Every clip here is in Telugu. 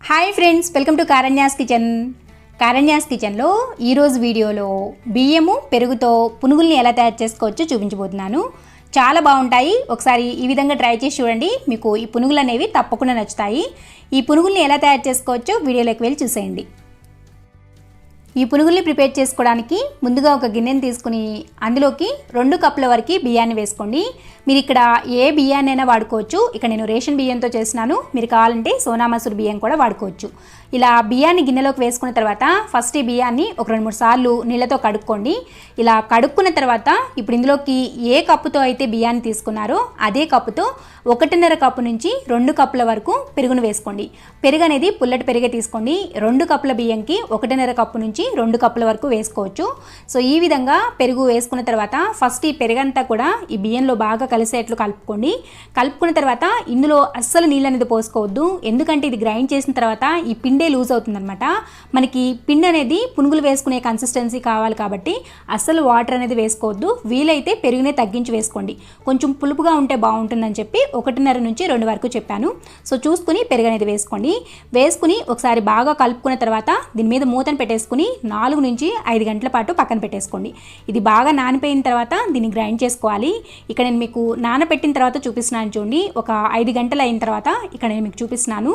Hi friends welcome to Karanya's kitchen Karanya's కిచెన్లో ఈరోజు వీడియోలో బియ్యము పెరుగుతో పునుగుల్ని ఎలా తయారు చేసుకోవచ్చో చూపించబోతున్నాను. చాలా బాగుంటాయి. ఒకసారి ఈ విధంగా ట్రై చేసి చూడండి. మీకు ఈ పునుగులు అనేవి తప్పకుండా నచ్చుతాయి. ఈ పునుగుల్ని ఎలా తయారు చేసుకోవచ్చో వీడియోలోకి వెళ్ళి చూసేయండి. ఈ పునుగుల్ని ప్రిపేర్ చేసుకోవడానికి ముందుగా ఒక గిన్నెని తీసుకుని అందులోకి రెండు కప్పుల వరకు బియ్యాన్ని వేసుకోండి. మీరు ఇక్కడ ఏ బియ్యాన్నైనా వాడుకోవచ్చు. ఇక్కడ నేను రేషన్ బియ్యంతో చేసినాను మీరు కావాలంటే సోనా మసూర్ బియ్యం కూడా వాడుకోవచ్చు. ఇలా బియ్యాన్ని గిన్నెలోకి వేసుకున్న తర్వాత ఫస్ట్ ఈ బియ్యాన్ని ఒక రెండు మూడు సార్లు నీళ్ళతో కడుక్కోండి. ఇలా కడుక్కున్న తర్వాత ఇప్పుడు ఇందులోకి ఏ కప్పుతో అయితే బియ్యాన్ని తీసుకున్నారో అదే కప్పుతో ఒకటిన్నర కప్పు నుంచి రెండు కప్పుల వరకు పెరుగును వేసుకోండి. పెరుగు అనేది పుల్లటి పెరిగే తీసుకోండి. రెండు కప్పుల బియ్యంకి ఒకటిన్నర కప్పు నుంచి రెండు కప్పుల వరకు వేసుకోవచ్చు. సో ఈ విధంగా పెరుగు వేసుకున్న తర్వాత ఫస్ట్ ఈ పెరుగంతా కూడా ఈ బియ్యంలో బాగా కలిసేట్లు కలుపుకోండి. కలుపుకున్న తర్వాత ఇందులో అస్సలు నీళ్ళు అనేది పోసుకోవద్దు. ఎందుకంటే ఇది గ్రైండ్ చేసిన తర్వాత ఈ పిండే లూజ్ అవుతుందన్నమాట. మనకి పిండి అనేది పునుగులు వేసుకునే కన్సిస్టెన్సీ కావాలి కాబట్టి అస్సలు వాటర్ అనేది వేసుకోవద్దు. వీలైతే పెరుగునే తగ్గించి వేసుకోండి. కొంచెం పులుపుగా ఉంటే బాగుంటుందని చెప్పి ఒకటిన్నర నుంచి రెండు వరకు చెప్పాను. సో చూసుకుని పెరుగు అనేది వేసుకోండి. వేసుకుని ఒకసారి బాగా కలుపుకున్న తర్వాత దీని మీద మూతను పెట్టేసుకుని నాలుగు నుంచి ఐదు గంటల పాటు పక్కన పెట్టేసుకోండి. ఇది బాగా నానిపోయిన తర్వాత దీన్ని గ్రైండ్ చేసుకోవాలి. ఇక్కడ నేను మీకు నానబెట్టిన తర్వాత చూపిస్తున్నాను చూడండి. ఒక ఐదు గంటలు అయిన తర్వాత ఇక్కడ నేను మీకు చూపిస్తున్నాను.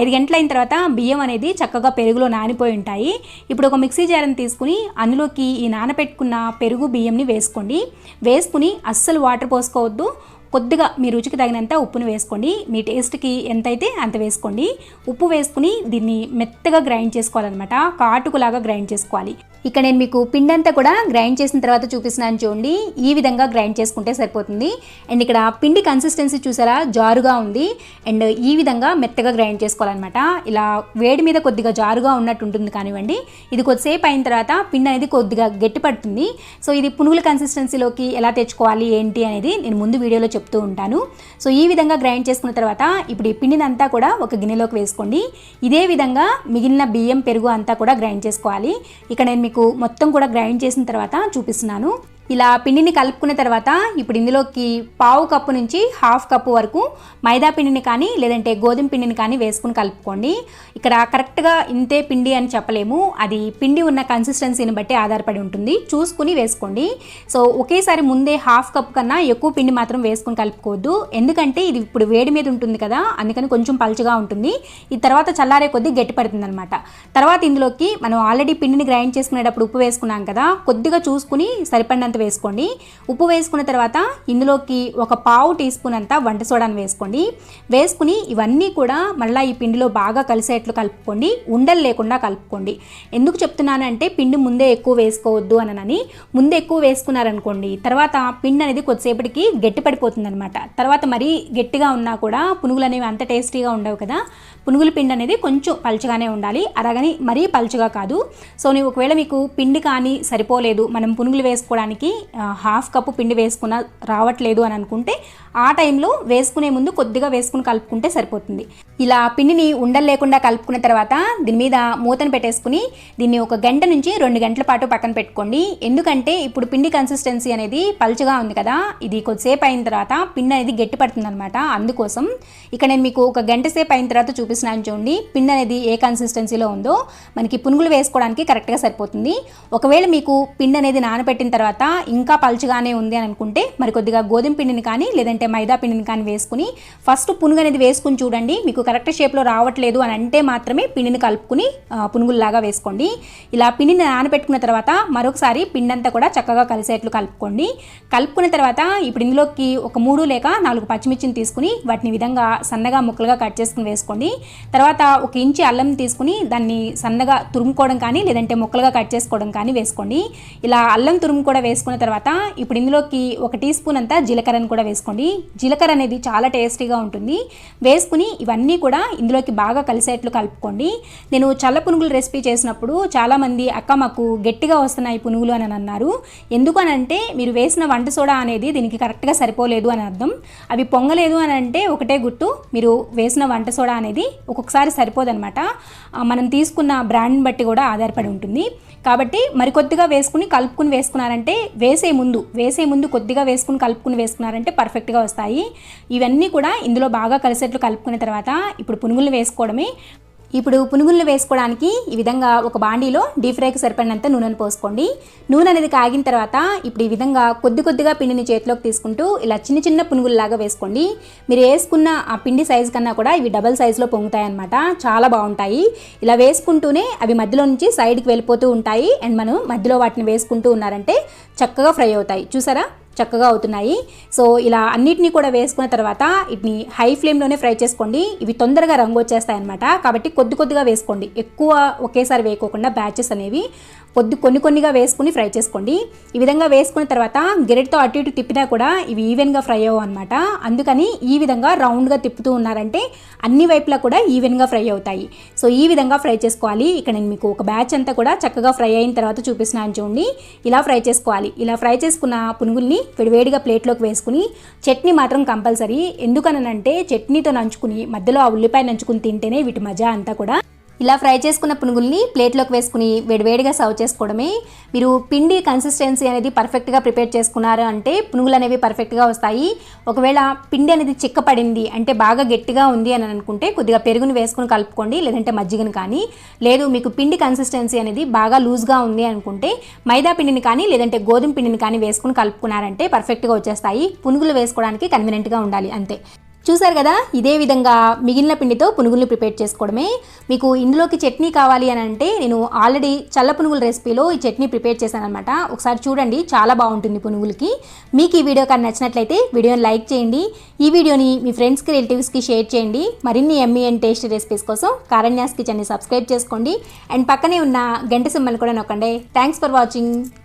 ఐదు గంటలు అయిన తర్వాత బియ్యం అనేది చక్కగా పెరుగులో నానిపోయి ఉంటాయి. ఇప్పుడు ఒక మిక్సీ జార్ని తీసుకుని అందులోకి ఈ నానబెట్టుకున్న పెరుగు బియ్యంని వేసుకోండి. వేసుకుని అస్సలు వాటర్ పోసుకోవద్దు. కొద్దిగా మీ రుచికి తగినంత ఉప్పుని వేసుకోండి. మీ టేస్ట్కి ఎంతైతే అంత వేసుకోండి. ఉప్పు వేసుకుని దీన్ని మెత్తగా గ్రైండ్ చేసుకోవాలన్నమాట. కాటుకులాగా గ్రైండ్ చేసుకోవాలి. ఇక్కడ నేను మీకు పిండి అంతా కూడా గ్రైండ్ చేసిన తర్వాత చూపిస్తున్నాను చూడండి. ఈ విధంగా గ్రైండ్ చేసుకుంటే సరిపోతుంది. అండ్ ఇక్కడ పిండి కన్సిస్టెన్సీ చూసారా? జారుగా ఉంది. అండ్ ఈ విధంగా మెత్తగా గ్రైండ్ చేసుకోవాలన్నమాట. ఇలా వేడి మీద కొద్దిగా జారుగా ఉన్నట్టు ఉంటుంది కానివ్వండి. ఇది కొద్దిసేపు అయిన తర్వాత పిండి అనేది కొద్దిగా గట్టి పడుతుంది. సో ఇది పునుగుల కన్సిస్టెన్సీలోకి ఎలా తెచ్చుకోవాలి ఏంటి అనేది నేను ముందు వీడియోలో చెప్తూ ఉంటాను. సో ఈ విధంగా గ్రైండ్ చేసుకున్న తర్వాత ఇప్పుడు ఈ పిండిని అంతా కూడా ఒక గిన్నెలోకి వేసుకోండి. ఇదే విధంగా మిగిలిన బియ్యం పెరుగు అంతా కూడా గ్రైండ్ చేసుకోవాలి. ఇక్కడ నేను మీకు మొత్తం కూడా గ్రైండ్ చేసిన తర్వాత చూపిస్తున్నాను. ఇలా పిండిని కలుపుకున్న తర్వాత ఇప్పుడు ఇందులోకి పావు కప్పు నుంచి హాఫ్ కప్పు వరకు మైదా పిండిని కానీ లేదంటే గోధుమ పిండిని కానీ వేసుకుని కలుపుకోండి. ఇక్కడ కరెక్ట్గా ఇంతే పిండి అని చెప్పలేము. అది పిండి ఉన్న కన్సిస్టెన్సీని బట్టి ఆధారపడి ఉంటుంది. చూసుకుని వేసుకోండి. సో ఒకేసారి ముందే హాఫ్ కప్ కన్నా ఎక్కువ పిండి మాత్రం వేసుకుని కలుపుకోవద్దు. ఎందుకంటే ఇది ఇప్పుడు వేడి మీద ఉంటుంది కదా అందుకని కొంచెం పలుచగా ఉంటుంది. ఈ తర్వాత చల్లారే కొద్దీ గట్టి పడుతుంది అనమాట తర్వాత ఇందులోకి మనం ఆల్రెడీ పిండిని గ్రైండ్ చేసుకునేటప్పుడు ఉప్పు వేసుకున్నాం కదా కొద్దిగా చూసుకుని సరిపడినంత వేసుకోండి. ఉప్పు వేసుకున్న తర్వాత ఇందులోకి ఒక పావు టీ స్పూన్ అంతా వంట సోడాను వేసుకోండి. వేసుకుని ఇవన్నీ కూడా మళ్ళీ ఈ పిండిలో బాగా కలిసేట్లు కలుపుకోండి. ఉండలు లేకుండా కలుపుకోండి. ఎందుకు చెప్తున్నానంటే పిండి ముందే ఎక్కువ వేసుకోవద్దు అనని ముందే ఎక్కువ వేసుకున్నారనుకోండి తర్వాత పిండి అనేది కొద్దిసేపటికి గట్టి పడిపోతుంది అనమాట తర్వాత మరీ గట్టిగా ఉన్నా కూడా పునుగులు అనేవి అంత టేస్టీగా ఉండవు కదా. పునుగుల పిండి అనేది కొంచెం పలుచగానే ఉండాలి. అలాగని మరీ పలుచగా కాదు. సో నీవు ఒకవేళ మీకు పిండి కానీ సరిపోలేదు మనం పునుగులు వేసుకోవడానికి మనకి హాఫ్ కప్పు పిండి వేసుకున్న రావట్లేదు అని అనుకుంటే ఆ టైంలో వేసుకునే ముందు కొద్దిగా వేసుకుని కలుపుకుంటే సరిపోతుంది. ఇలా పిండిని ఉండలు లేకుండా కలుపుకున్న తర్వాత దీని మీద మూతను పెట్టేసుకుని దీన్ని ఒక గంట నుంచి రెండు గంటల పాటు పక్కన పెట్టుకోండి. ఎందుకంటే ఇప్పుడు పిండి కన్సిస్టెన్సీ అనేది పలుచగా ఉంది కదా ఇది కొద్దిసేపు అయిన తర్వాత పిండి అనేది గట్టి పడుతుంది అనమాట అందుకోసం ఇక్కడ నేను మీకు ఒక గంట సేపు అయిన తర్వాత చూపిస్తున్నాను చూడండి పిండి అనేది ఏ కన్సిస్టెన్సీలో ఉందో. మనకి పునుగులు వేసుకోవడానికి కరెక్ట్గా సరిపోతుంది. ఒకవేళ మీకు పిండి అనేది నానబెట్టిన తర్వాత ఇంకా పలుచగానే ఉంది అని అనుకుంటే మరి కొద్దిగా గోధుమ పిండిని కానీ లేదంటే మైదా పిండిని కానీ వేసుకుని ఫస్ట్ పునుగు అనేది వేసుకుని చూడండి. మీకు కరెక్ట్ షేప్లో రావట్లేదు అని అంటే మాత్రమే పిండిని కలుపుకుని పునుగుల్లాగా వేసుకోండి. ఇలా పిండిని నానబెట్టుకున్న తర్వాత మరొకసారి పిండి అంతా కూడా చక్కగా కలిసేట్లు కలుపుకోండి. కలుపుకున్న తర్వాత ఇప్పుడు ఇందులోకి ఒక మూడు లేక నాలుగు పచ్చిమిర్చిని తీసుకుని వాటిని విధంగా సన్నగా ముక్కలుగా కట్ చేసుకుని వేసుకోండి. తర్వాత ఒక ఇంచి అల్లం తీసుకుని దాన్ని సన్నగా తురుముకోవడం కానీ లేదంటే ముక్కలుగా కట్ చేసుకోవడం కానీ వేసుకోండి. ఇలా అల్లం తురుము కూడా వేసుకున్న తర్వాత ఇప్పుడు ఇందులోకి ఒక టీ స్పూన్ అంతా జీలకర్రను కూడా వేసుకోండి. జీలకర్ర అనేది చాలా టేస్టీగా ఉంటుంది. వేసుకుని ఇవన్నీ కూడా ఇందులోకి బాగా కలిసేట్లు కలుపుకోండి. నేను చల్ల పునుగులు రెసిపీ చేసినప్పుడు చాలామంది అక్క మాకు గట్టిగా వస్తున్నాయి పునుగులు అని అన్నారు. ఎందుకు అని అంటే మీరు వేసిన వంట సోడా అనేది దీనికి కరెక్ట్గా సరిపోలేదు అని అర్థం. అవి పొంగలేదు అని అంటే ఒకటే గుర్తు మీరు వేసిన వంట సోడా అనేది ఒక్కొక్కసారి సరిపోదన్నమాట మనం తీసుకున్న బ్రాండ్ని బట్టి కూడా ఆధారపడి ఉంటుంది. కాబట్టి మరికొద్దిగా వేసుకుని కలుపుకుని వేసుకున్నారంటే వేసే ముందు వేసే ముందు కొద్దిగా వేసుకుని కలుపుకుని వేసుకున్నారంటే పర్ఫెక్ట్గా వస్తాయి. ఇవన్నీ కూడా ఇందులో బాగా కలిసేట్లు కలుపుకున్న తర్వాత ఇప్పుడు పునుగులు వేసుకోవడమే. ఇప్పుడు పునుగులను వేసుకోవడానికి ఈ విధంగా ఒక బాండీలో డీప్ ఫ్రైకి సరిపడినంత నూనెను పోసుకోండి. నూనె అనేది కాగిన తర్వాత ఇప్పుడు ఈ విధంగా కొద్ది కొద్దిగా పిండిని చేతిలోకి తీసుకుంటూ ఇలా చిన్న చిన్న పునుగుల్లాగా వేసుకోండి. మీరు వేసుకున్న ఆ పిండి సైజు కన్నా కూడా ఇవి డబల్ సైజులో పొంగుతాయన్నమాట. చాలా బాగుంటాయి. ఇలా వేసుకుంటూనే అవి మధ్యలో నుంచి సైడ్కి వెళ్ళిపోతూ ఉంటాయి. అండ్ మనం మధ్యలో వాటిని వేసుకుంటూ ఉన్నారంటే చక్కగా ఫ్రై అవుతాయి. చూసారా? చక్కగా అవుతున్నాయి. సో ఇలా అన్నిటినీ కూడా వేసుకున్న తర్వాత వీటిని హై ఫ్లేమ్లోనే ఫ్రై చేసుకోండి. ఇవి తొందరగా రంగు వచ్చేస్తాయి అనమాట కాబట్టి కొద్ది కొద్దిగా వేసుకోండి. ఎక్కువ ఒకేసారి వేయకోకుండా బ్యాచెస్ అనేవి కొద్ది కొన్ని కొన్నిగా వేసుకుని ఫ్రై చేసుకోండి. ఈ విధంగా వేసుకున్న తర్వాత గెరెట్తో అటు ఇటు తిప్పినా కూడా ఇవి ఈవెన్గా ఫ్రై అవ్వవు అనమాట అందుకని ఈ విధంగా రౌండ్గా తిప్పుతూ ఉన్నారంటే అన్ని వైపులా కూడా ఈవెన్గా ఫ్రై అవుతాయి. సో ఈ విధంగా ఫ్రై చేసుకోవాలి. ఇక్కడ నేను మీకు ఒక బ్యాచ్ అంతా కూడా చక్కగా ఫ్రై అయిన తర్వాత చూపిస్తున్నాను చూడండి. ఇలా ఫ్రై చేసుకోవాలి. ఇలా ఫ్రై చేసుకున్న పునుగుల్ని వేడివేడిగా ప్లేట్లోకి వేసుకుని చట్నీ మాత్రం కంపల్సరీ. ఎందుకనంటే చట్నీతో నంచుకుని మధ్యలో ఆ ఉల్లిపాయ నంచుకుని తింటేనే వీటి మజా అంతా కూడా. ఇలా ఫ్రై చేసుకున్న పునుగుల్ని ప్లేట్లోకి వేసుకుని వేడివేడిగా సర్వ్ చేసుకోవడమే. మీరు పిండి కన్సిస్టెన్సీ అనేది పర్ఫెక్ట్గా ప్రిపేర్ చేసుకున్నారు అంటే పునుగులు అనేవి పర్ఫెక్ట్గా వస్తాయి. ఒకవేళ పిండి అనేది చిక్కపడింది అంటే బాగా గట్టిగా ఉంది అని అనుకుంటే కొద్దిగా పెరుగుని వేసుకుని కలుపుకోండి లేదంటే మజ్జిగని కానీ. లేదు మీకు పిండి కన్సిస్టెన్సీ అనేది బాగా లూజ్గా ఉంది అనుకుంటే మైదా పిండిని కానీ లేదంటే గోధుమ పిండిని కానీ వేసుకుని కలుపుకున్నారంటే పర్ఫెక్ట్గా వచ్చేస్తాయి. పునుగులు వేసుకోవడానికి కన్వీనెంట్గా ఉండాలి అంతే. చూసారు కదా? ఇదే విధంగా మిగిలిన పిండితో పునుగుల్ని ప్రిపేర్ చేసుకోవడమే. మీకు ఇందులోకి చట్నీ కావాలి అని అంటే నేను ఆల్రెడీ చల్ల పునుగుల రెసిపీలో ఈ చట్నీ ప్రిపేర్ చేశాను అనమాట ఒకసారి చూడండి చాలా బాగుంటుంది పునుగులకి. మీకు ఈ వీడియో కానీ నచ్చినట్లయితే వీడియోని లైక్ చేయండి. ఈ వీడియోని మీ ఫ్రెండ్స్కి రిలేటివ్స్కి షేర్ చేయండి. మరిన్ని ఎమ్మీ అండ్ టేస్ట్ రెసిపీస్ కోసం కారణ్యాస్ కిచెన్ని సబ్స్క్రైబ్ చేసుకోండి. అండ్ పక్కనే ఉన్న గంట సింబల్ కూడా నొక్కండి. Thanks for watching.